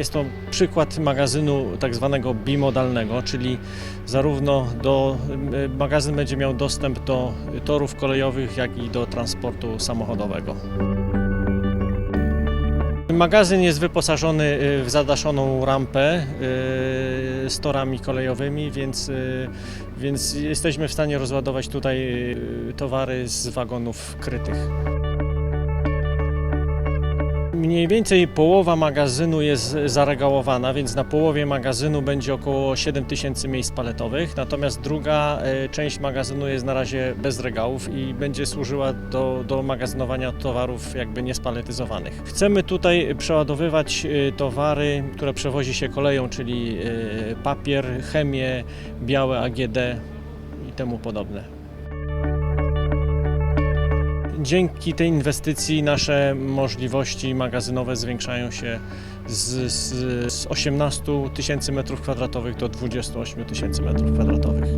Jest to przykład magazynu tak zwanego bimodalnego, czyli zarówno do, y, magazyn będzie miał dostęp do torów kolejowych, jak i do transportu samochodowego. Magazyn jest wyposażony y, w zadaszoną rampę y, z torami kolejowymi, więc, więc jesteśmy w stanie rozładować tutaj towary z wagonów krytych. Mniej więcej połowa magazynu jest zaregałowana, więc na połowie magazynu będzie około 7 tysięcy miejsc paletowych, natomiast druga e, część magazynu jest na razie bez regałów i będzie służyła do, do magazynowania towarów jakby niespaletyzowanych. Chcemy tutaj przeładowywać e, towary, które przewozi się koleją, czyli e, papier, chemię, białe AGD i temu podobne. Dzięki tej inwestycji nasze możliwości magazynowe zwiększają się z, z, z 18 tysięcy metrów kwadratowych do 28 tysięcy metrów kwadratowych.